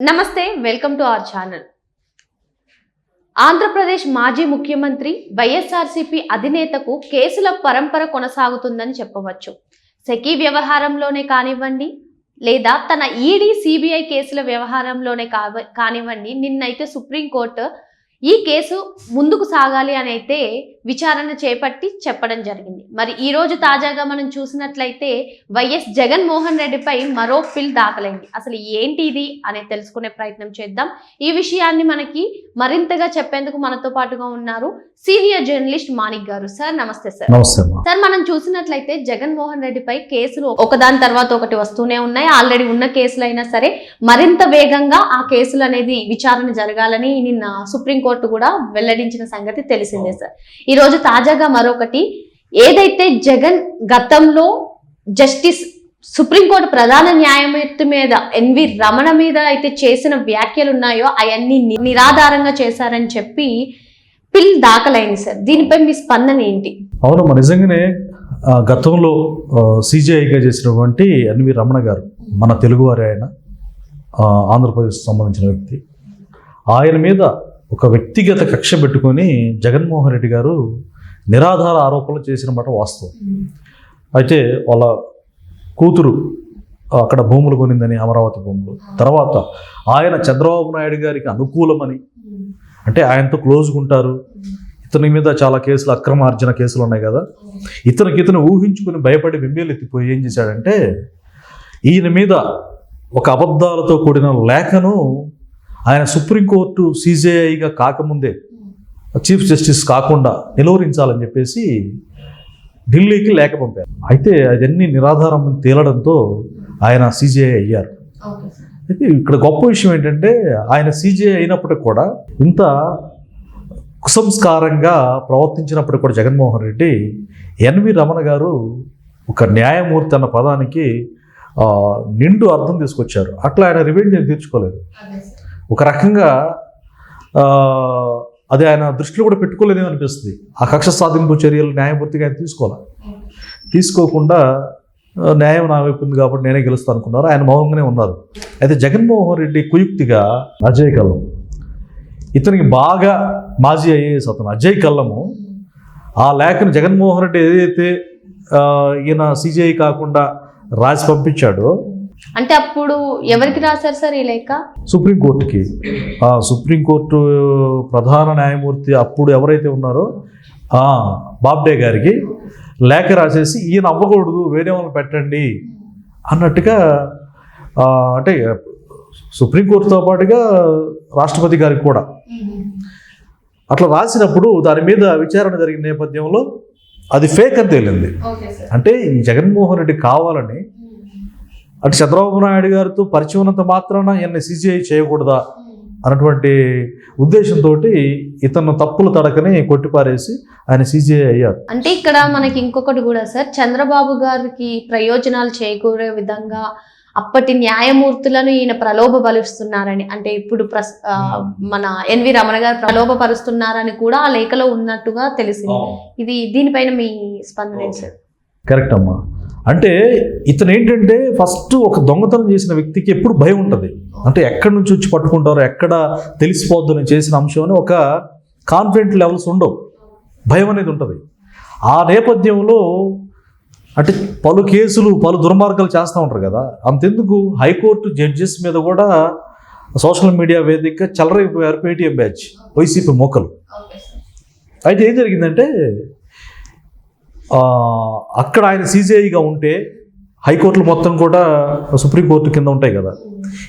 నమస్తే welcome to our channel. Andhra Pradesh మాజీ ముఖ్యమంత్రి వైఎస్ఆర్సీపీ అధినేతకు కేసుల పరంపర కొనసాగుతుందని చెప్పవచ్చు. సెకీ వ్యవహారంలోనే కానివ్వండి లేదా తన ఈడీ సిబిఐ కేసుల వ్యవహారంలోనే కానివ్వండి నిన్నైతే సుప్రీంకోర్టు ఈ కేసు ముందుకు సాగాలి అని అయితే విచారణ చేపట్టి చెప్పడం జరిగింది. మరి ఈ రోజు తాజాగా మనం చూసినట్లయితే వైఎస్ జగన్మోహన్ రెడ్డిపై మరో పిల్ దాఖలైంది. అసలు ఏంటి ఇది అనేది తెలుసుకునే ప్రయత్నం చేద్దాం. ఈ విషయాన్ని మనకి మరింతగా చెప్పేందుకు మనతో పాటుగా ఉన్నారు సీనియర్ జర్నలిస్ట్ మాణిక్ గారు. సార్ నమస్తే సార్. సార్ మనం చూసినట్లయితే జగన్మోహన్ రెడ్డిపై కేసులు ఒకదాని తర్వాత ఒకటి వస్తూనే ఉన్నాయి. ఆల్రెడీ ఉన్న కేసులైనా సరే మరింత వేగంగా ఆ కేసులు అనేది విచారణ జరగాలని నిన్న సుప్రీంకోర్టు కూడా వెల్లడించిన సంగతి తెలిసిందే సార్. ఈ రోజు తాజాగా మరొకటి. ఏదైతే జగన్ గతంలో జస్టిస్ సుప్రీంకోర్టు ప్రధాన న్యాయమూర్తి మీద ఎన్వి రమణ మీద అయితే చేసిన వ్యాఖ్యలు ఉన్నాయో అవన్నీ ని- నిరాధారంగా చేశారని చెప్పి పిల్ దాఖలైంది సార్. దీనిపై మీ స్పందన ఏంటి? అవునమ్మా నిజంగానే గతంలో సిజిఐగా చేసినటువంటి ఎన్వి రమణ గారు మన తెలుగువారి ఆయన ఆంధ్రప్రదేశ్ సంబంధించిన వ్యక్తి. ఆయన మీద ఒక వ్యక్తిగత కక్ష పెట్టుకొని జగన్మోహన్ రెడ్డి గారు నిరాధార ఆరోపణలు చేసిన మాట వాస్తవం. అయితే వాళ్ళ కూతురు అక్కడ భూములు కొనిందని అమరావతి భూములు. తర్వాత ఆయన చంద్రబాబు నాయుడు గారికి అనుకూలమని. అంటే ఆయనతో క్లోజ్గా ఉంటారు. ఇతని మీద చాలా కేసులు అక్రమార్జన కేసులు ఉన్నాయి కదా. ఇతనికి ఇతను ఊహించుకుని భయపడి బింబేలు ఎత్తిపోయి ఏం చేశాడంటే ఈయన మీద ఒక అబద్ధాలతో కూడిన లేఖను ఆయన సుప్రీంకోర్టు సీజేఐగా కాకముందే చీఫ్ జస్టిస్ కాకుండా నిలువరించాలని చెప్పేసి ఢిల్లీకి లేఖ పంపారు. అయితే అవన్నీ నిరాధారం తేలడంతో ఆయన సీజేఐ అయ్యారు. అయితే ఇక్కడ గొప్ప విషయం ఏంటంటే ఆయన సీజే అయినప్పటికి కూడా ఇంత కుసంస్కారంగా ప్రవర్తించినప్పటికి కూడా జగన్మోహన్ రెడ్డి ఎన్వి రమణ గారు ఒక న్యాయమూర్తి అన్న పదానికి నిండు అర్థం తీసుకొచ్చారు. అట్లా ఆయన రివెంజ్ తీర్చుకోలేదు. ఒక రకంగా అది ఆయన దృష్టిలో కూడా పెట్టుకోలేదేమో అనిపిస్తుంది. ఆ కక్ష సాధింపు చర్యలు న్యాయమూర్తిగా ఆయన తీసుకోవాలి? తీసుకోకుండా న్యాయం నా వైపు ఉంది కాబట్టి నేనే గెలుస్తాను అనుకున్నారు. ఆయన మౌనంగానే ఉన్నారు. అయితే జగన్మోహన్ రెడ్డి కుయుక్తిగా అజయ్ కల్లం ఇతనికి బాగా మాజీ ఐఏఎస్ అతను అజయ్ కల్లము ఆ లేఖను జగన్మోహన్ రెడ్డి ఏదైతే ఈయన సీజీఐ కాకుండా రాసి పంపించాడో అంటే అప్పుడు ఎవరికి రాశారు సార్ ఈ లేఖ? సుప్రీంకోర్టుకి ఆ సుప్రీంకోర్టు ప్రధాన న్యాయమూర్తి అప్పుడు ఎవరైతే ఉన్నారో ఆ, బాబ్డే గారికి లేఖ రాసేసి ఈయన అవ్వకూడదు వేరే వాళ్ళని పెట్టండి అన్నట్టుగా అంటే సుప్రీంకోర్టుతో పాటుగా రాష్ట్రపతి గారికి కూడా. అట్లా రాసినప్పుడు దాని మీద విచారణ జరిగిన నేపథ్యంలో అది ఫేక్ అని తేలింది. అంటే ఈ జగన్మోహన్ రెడ్డి కావాలని అటు చంద్రబాబు నాయుడు గారితో పరిచయం ఉన్నంత మాత్రాన ఈయన సిజిఐ చేయకూడదా అన్నటువంటి ఉద్దేశంతో ఇతను తప్పులు తడకని కొట్టిపారేసి ఆయన సిజిఐ అయ్యారు. అంటే ఇక్కడ మనకి ఇంకొకటి కూడా సార్ చంద్రబాబు గారికి ప్రయోజనాలు చేకూరే విధంగా అప్పటి న్యాయమూర్తులను ఈయన ప్రలోభపరుస్తున్నారని అంటే ఇప్పుడు ఆ, మన ఎన్వి రమణ గారు ప్రలోభపరుస్తున్నారని కూడా ఆ లేఖలో ఉన్నట్టుగా తెలిసింది. ఇది దీనిపైన మీ స్పందన కరెక్ట్ అమ్మా. అంటే ఇతను ఏంటంటే ఫస్ట్ ఒక దొంగతనం చేసిన వ్యక్తికి ఎప్పుడు భయం ఉంటుంది. అంటే ఎక్కడి నుంచి వచ్చి పట్టుకుంటారో ఎక్కడ తెలిసిపోద్దు నేను చేసిన అంశం అని ఒక కాన్ఫిడెంట్ లెవెల్స్ ఉండవు. భయం అనేది ఉంటుంది. ఆ నేపథ్యంలో అంటే పలు కేసులు పలు దుర్మార్గాలు చేస్తూ ఉంటారు కదా. అంతెందుకు? హైకోర్టు జడ్జెస్ మీద కూడా సోషల్ మీడియా వేదిక చెలరైపోయారు పేటీఎం బ్యాచ్ వైసీపీ మోకలు. అయితే ఏం జరిగిందంటే అక్కడ ఆయన సీజీఐగా ఉంటే హైకోర్టులు మొత్తం కూడా సుప్రీంకోర్టు కింద ఉంటాయి కదా.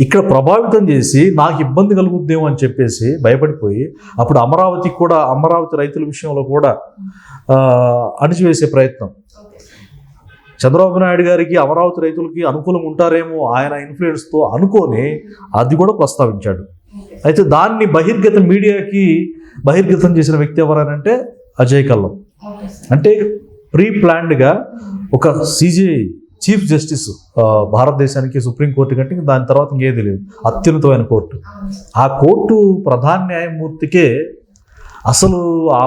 ఇక్కడ ప్రభావితం చేసి నాకు ఇబ్బంది కలుగుద్దేమో అని చెప్పేసి భయపడిపోయి అప్పుడు అమరావతికి కూడా అమరావతి రైతుల విషయంలో కూడా అణిచివేసే ప్రయత్నం. చంద్రబాబు నాయుడు గారికి అమరావతి రైతులకి అనుకూలం ఉంటారేమో ఆయన ఇన్ఫ్లుయెన్స్తో అనుకొని అది కూడా ప్రస్తావించాడు. అయితే దాన్ని బహిర్గత మీడియాకి బహిర్గతం చేసిన వ్యక్తి ఎవరనంటే అజయ్ కల్లం. అంటే ప్రీ ప్లాన్డ్గా ఒక సిజిఐ చీఫ్ జస్టిస్ భారతదేశానికి సుప్రీంకోర్టు కంటే దాని తర్వాత ఇంకేది లేదు. అత్యున్నతమైన కోర్టు. ఆ కోర్టు ప్రధాన న్యాయమూర్తికే అసలు ఆ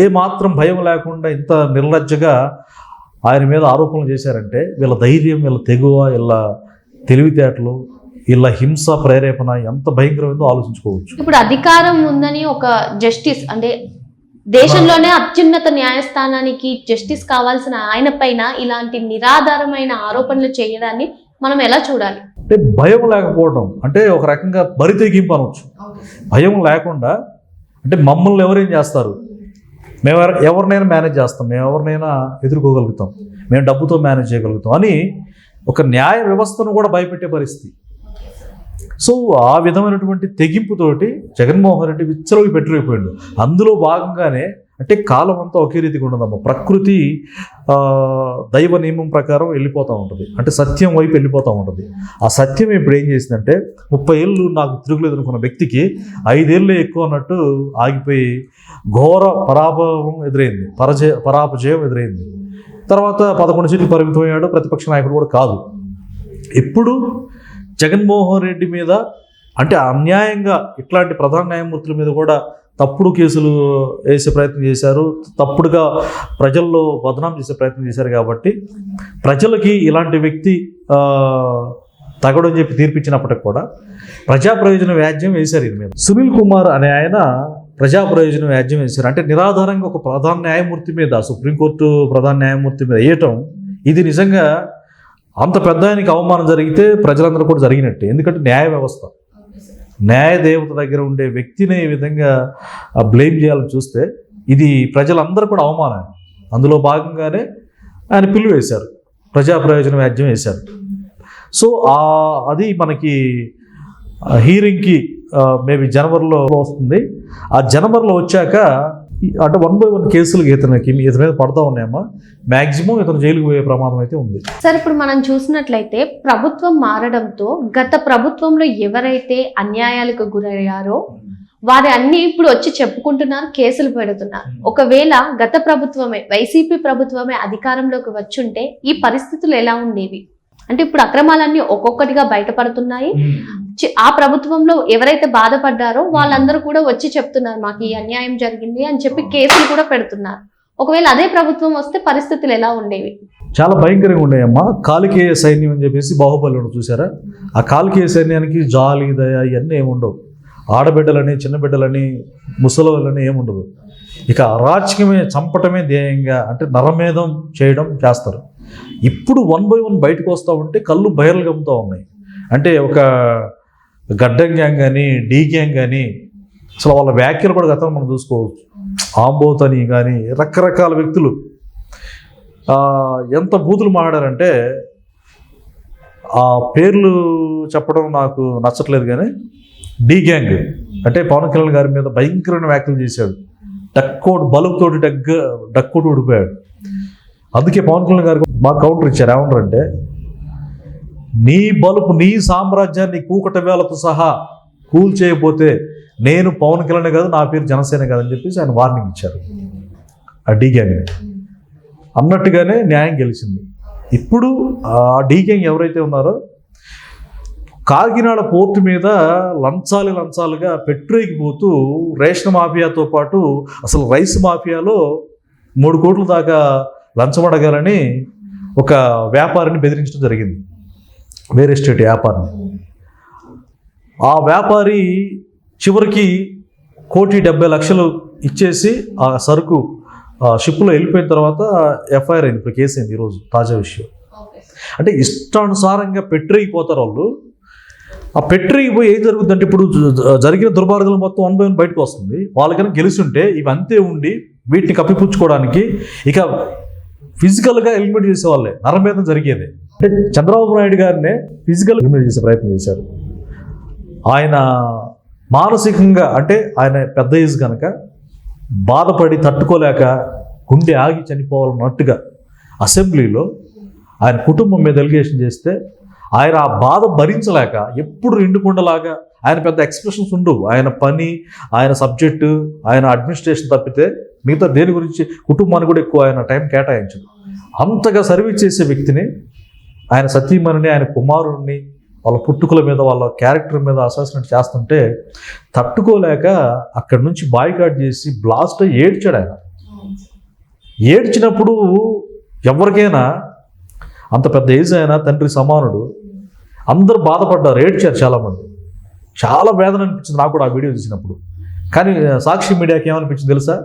ఏ మాత్రం భయం లేకుండా ఇంత నిర్లజ్జగా ఆయన మీద ఆరోపణలు చేశారంటే వీళ్ళ ధైర్యం వీళ్ళ తెగువ వీళ్ళ తెలివితేటలు ఇలా హింస ప్రేరేపణ ఎంత భయంకరమైందో ఆలోచించుకోవచ్చు. ఇప్పుడు అధికారం ఉందని ఒక జస్టిస్ అంటే దేశంలోనే అత్యున్నత న్యాయస్థానానికి జస్టిస్ కావాల్సిన ఆయన పైన ఇలాంటి నిరాధారమైన ఆరోపణలు చేయడాన్ని మనం ఎలా చూడాలి? అంటే భయం లేకపోవడం అంటే ఒక రకంగా బరి తెగింపు అనవచ్చు భయం లేకుండా అంటే మమ్మల్ని ఎవరేం చేస్తారు? మేము ఎవర- ఎవరినైనా మేనేజ్ చేస్తాం మేము ఎవరినైనా ఎదుర్కోగలుగుతాం మేము డబ్బుతో మేనేజ్ చేయగలుగుతాం అని ఒక న్యాయ వ్యవస్థను కూడా భయపెట్టే పరిస్థితి. సో ఆ విధమైనటువంటి తెగింపుతోటి జగన్మోహన్ రెడ్డి విచ్చలవి పెట్టిపోయాడు అందులో భాగంగానే అంటే కాలం అంతా ఒకే రీతిగా ఉండదమ్మా. ప్రకృతి దైవ నియమం ప్రకారం వెళ్ళిపోతూ ఉంటుంది. అంటే సత్యం వైపు వెళ్ళిపోతూ ఉంటుంది. ఆ సత్యం ఇప్పుడు ఏం చేసిందంటే ముప్పై ఏళ్ళు నాకు తిరుగులేదు అనుకున్న వ్యక్తికి ఐదేళ్ళే ఎక్కువ అన్నట్టు ఆగిపోయి ఘోర పరాభవం ఎదురైంది. పరజయ పరాపజయం ఎదురైంది. తర్వాత పదకొండు సీట్లు పరిమితమయ్యాడు. ప్రతిపక్ష నాయకుడు కూడా కాదు. ఇప్పుడు జగన్మోహన్ రెడ్డి మీద అంటే అన్యాయంగా ఇట్లాంటి ప్రధాన న్యాయమూర్తుల మీద కూడా తప్పుడు కేసులు వేసే ప్రయత్నం చేశారు. తప్పుడుగా ప్రజల్లో బదనాం చేసే ప్రయత్నం చేశారు కాబట్టి ప్రజలకి ఇలాంటి వ్యక్తి తగడని చెప్పి తీర్పిచ్చినప్పటికి కూడా ప్రజా ప్రయోజన వ్యాజ్యం వేశారు ఇది మీద. సునీల్ కుమార్ అనే ఆయన ప్రజా ప్రయోజన వ్యాజ్యం వేశారు. అంటే నిరాధారంగా ఒక ప్రధాన న్యాయమూర్తి మీద సుప్రీంకోర్టు ప్రధాన న్యాయమూర్తి మీద వేయటం ఇది నిజంగా అంత పెద్ద ఆయనకి అవమానం జరిగితే ప్రజలందరూ కూడా జరిగినట్టే. ఎందుకంటే న్యాయ వ్యవస్థ. న్యాయ దేవత దగ్గర ఉండే వ్యక్తిని ఈ విధంగా బ్లేమ్ చేయాలని చూస్తే ఇది ప్రజలందరూ కూడా అవమానం అందులో భాగంగానే ఆయన పిల్లు వేశారు. ప్రజా ప్రయోజన వ్యాజ్యం వేశారు. సో ఆ అది మనకి హీరింగ్కి మేబీ జనవరిలో వస్తుంది. ఆ జనవరిలో వచ్చాక అంటే వన్ బై వన్ కేసులు ఇతనికి ఇతని మీద పడతా ఉన్నాయమ్మా. మ్యాక్సిమం ఇతను జైలుకు పోయే ప్రమాదం అయితే ఉంది. సార్ ఇప్పుడు మనం చూసినట్లయితే ప్రభుత్వం మారడంతో గత ప్రభుత్వంలో ఎవరైతే అన్యాయాలకు గురయ్యారో వారి అన్ని ఇప్పుడు వచ్చి చెప్పుకుంటున్నారు కేసులు పెడుతున్నారు. ఒకవేళ గత ప్రభుత్వమే వైసీపీ ప్రభుత్వమే అధికారంలోకి వచ్చుంటే ఈ పరిస్థితులు ఎలా ఉండేవి? అంటే ఇప్పుడు అక్రమాలన్నీ ఒక్కొక్కటిగా బయటపడుతున్నాయి. ఆ ప్రభుత్వంలో ఎవరైతే బాధపడ్డారో వాళ్ళందరూ కూడా వచ్చి చెప్తున్నారు మాకు ఈ అన్యాయం జరిగింది అని చెప్పి కేసులు కూడా పెడుతున్నారు. ఒకవేళ అదే ప్రభుత్వం వస్తే పరిస్థితులు ఎలా ఉండేవి? చాలా భయంకరంగా ఉన్నాయమ్మా కాలికేయ సైన్యం అని చెప్పేసి బాహుబలి చూసారా ఆ కాలికేయ సైన్యానికి జాలి దయ ఇవన్నీ ఏమి ఉండవు. ఆడబిడ్డలని చిన్న బిడ్డలని ఏముండదు ఇక అరాచకమే చంపటమే ధ్యేయంగా అంటే నరమేధం చేయడం చేస్తారు. ఇప్పుడు వన్ బై వన్ బయటకు వస్తూ ఉంటే కళ్ళు బయర్లు గమ్ముతూ ఉన్నాయి. అంటే ఒక గడ్డం గ్యాంగ్ కానీ డీ గ్యాంగ్ కానీ అసలు వాళ్ళ వ్యాఖ్యలు కూడా గతంలో మనం చూసుకోవచ్చు. ఆంబోతని కానీ రకరకాల వ్యక్తులు. ఎంత బూతులు మాట్లాడారంటే ఆ పేర్లు చెప్పడం నాకు నచ్చట్లేదు కానీ డీ గ్యాంగ్. అంటే పవన్ కళ్యాణ్ గారి మీద భయంకరమైన వ్యాఖ్యలు చేశాడు. డక్కోడు బలుపుతోటి డగ్గ డక్కోటి ఊడిపోయాడు. అందుకే పవన్ కళ్యాణ్ గారు బాగా కౌంటర్ ఇచ్చారు. ఏమన్నారంటే నీ బలుపు నీ సామ్రాజ్యాన్ని కూకట వేలతో సహా కూల్ చేయకపోతే నేను పవన్ కళ్యాణ్ కాదు నా పేరు జనసేన కాదని చెప్పేసి ఆయన వార్నింగ్ ఇచ్చారు. ఆ డీ అన్నట్టుగానే న్యాయం గెలిచింది. ఇప్పుడు ఆ డీ గ్యాంగ్ ఎవరైతే ఉన్నారో కాకినాడ పోర్టు మీద లంచాలు లంచాలుగా పెట్రోకిపోతూ రేషన్ మాఫియాతో పాటు అసలు రైస్ మాఫియాలో మూడు కోట్ల దాకా లంచం అడగాలని ఒక వ్యాపారిని బెదిరించడం జరిగింది. వేరే స్టేట్ వ్యాపారిని. ఆ వ్యాపారి చివరికి కోటి డెబ్బై లక్షలు ఇచ్చేసి ఆ సరుకు ఆ షిప్లో వెళ్ళిపోయిన తర్వాత ఎఫ్ఐఆర్ అయింది. ఇప్పుడు కేసు అయింది ఈరోజు తాజా విషయం. అంటే ఇష్టానుసారంగా పెట్టిపోతారు వాళ్ళు. ఆ పెట్టికి పోయి ఏం జరుగుతుందంటే ఇప్పుడు జరిగిన దుర్మార్గాలు మొత్తం వన్ బై వన్ బయటకు వస్తుంది. వాళ్ళకైనా గెలిచుంటే ఇవి అంతే ఉండి వీటిని కప్పిపుచ్చుకోవడానికి ఇక ఫిజికల్గా ఎలిమినేట్ చేసేవాళ్ళే. నరమేధం జరిగేది. అంటే చంద్రబాబు నాయుడు గారినే ఫిజికల్ చేసే ప్రయత్నం చేశారు. ఆయన మానసికంగా అంటే ఆయన పెద్ద ఏజ్ కనుక బాధపడి తట్టుకోలేక గుండె ఆగి చనిపోవాలన్నట్టుగా అసెంబ్లీలో ఆయన కుటుంబం మీద ఎలిగేషన్ చేస్తే ఆయన ఆ బాధ భరించలేక ఎప్పుడు రెండుకుండలాగా ఆయన పెద్ద ఎక్స్ప్రెషన్స్ ఉండవు. ఆయన పని ఆయన సబ్జెక్టు ఆయన అడ్మినిస్ట్రేషన్ తప్పితే మిగతా దేని గురించి కుటుంబానికి కూడా ఎక్కువ ఆయన టైం కేటాయించదు. అంతగా సర్వీస్ చేసే వ్యక్తిని ఆయన సతీమణిని ఆయన కుమారుడిని వాళ్ళ పుట్టుకల మీద వాళ్ళ క్యారెక్టర్ మీద అసాసినేట్ చేస్తుంటే తట్టుకోలేక అక్కడి నుంచి బాయ్కాట్ చేసి బ్లాస్ట్ ఏడ్చాడు ఆయన. ఏడ్చినప్పుడు ఎవరికైనా అంత పెద్ద ఏజ్ అయినా తండ్రి సమానుడు. అందరూ బాధపడ్డారు ఏడ్చారు చాలామంది. చాలా వేదన అనిపించింది నాకు కూడా ఆ వీడియో చూసినప్పుడు. కానీ సాక్షి మీడియాకి ఏమనిపించింది తెలుసా?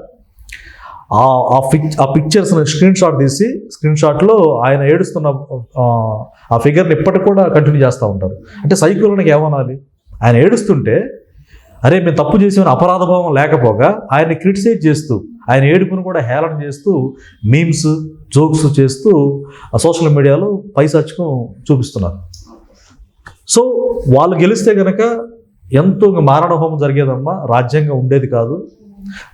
ఆ ఆ పిక్ ఆ పిక్చర్స్ని స్క్రీన్ షాట్ తీసి స్క్రీన్ షాట్లో ఆయన ఏడుస్తున్న ఆ, ఫిగర్ని ఇప్పటికి కూడా కంటిన్యూ చేస్తూ ఉంటారు. అంటే సైకోలోనికి ఏమనాలి? ఆయన ఏడుస్తుంటే అరే మేము తప్పు చేసిన అపరాధ భావం లేకపోగా ఆయన్ని క్రిటిసైజ్ చేస్తూ ఆయన ఏడుపును కూడా హేళన చేస్తూ మీమ్స్ జోక్స్ చేస్తూ ఆ సోషల్ మీడియాలో పైసాచకం చూపిస్తున్నారు. సో వాళ్ళు గెలిస్తే కనుక ఎంతో మారణ హోమం జరిగేదమ్మా రాజ్యాంగం ఉండేది కాదు.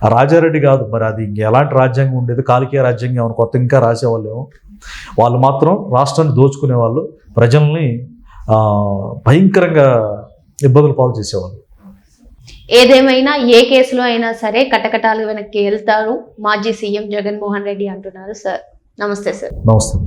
రాజారెడ్డి కాదు మరి అది ఇంక ఎలాంటి రాజ్యాంగం ఉండేది? కాలికే రాజ్యాంగం ఏమైనా కొత్త ఇంకా రాసేవాళ్ళేమో? వాళ్ళు మాత్రం రాష్ట్రాన్ని దోచుకునే వాళ్ళు ప్రజల్ని ఆ, భయంకరంగా ఇబ్బందులు పాలు చేసేవాళ్ళు. ఏదేమైనా ఏ కేసులో అయినా సరే కటకటాలు వెనక్కి వెళ్తారు మాజీ సీఎం జగన్మోహన్ రెడ్డి అంటున్నారు సార్. నమస్తే సార్. నమస్తే.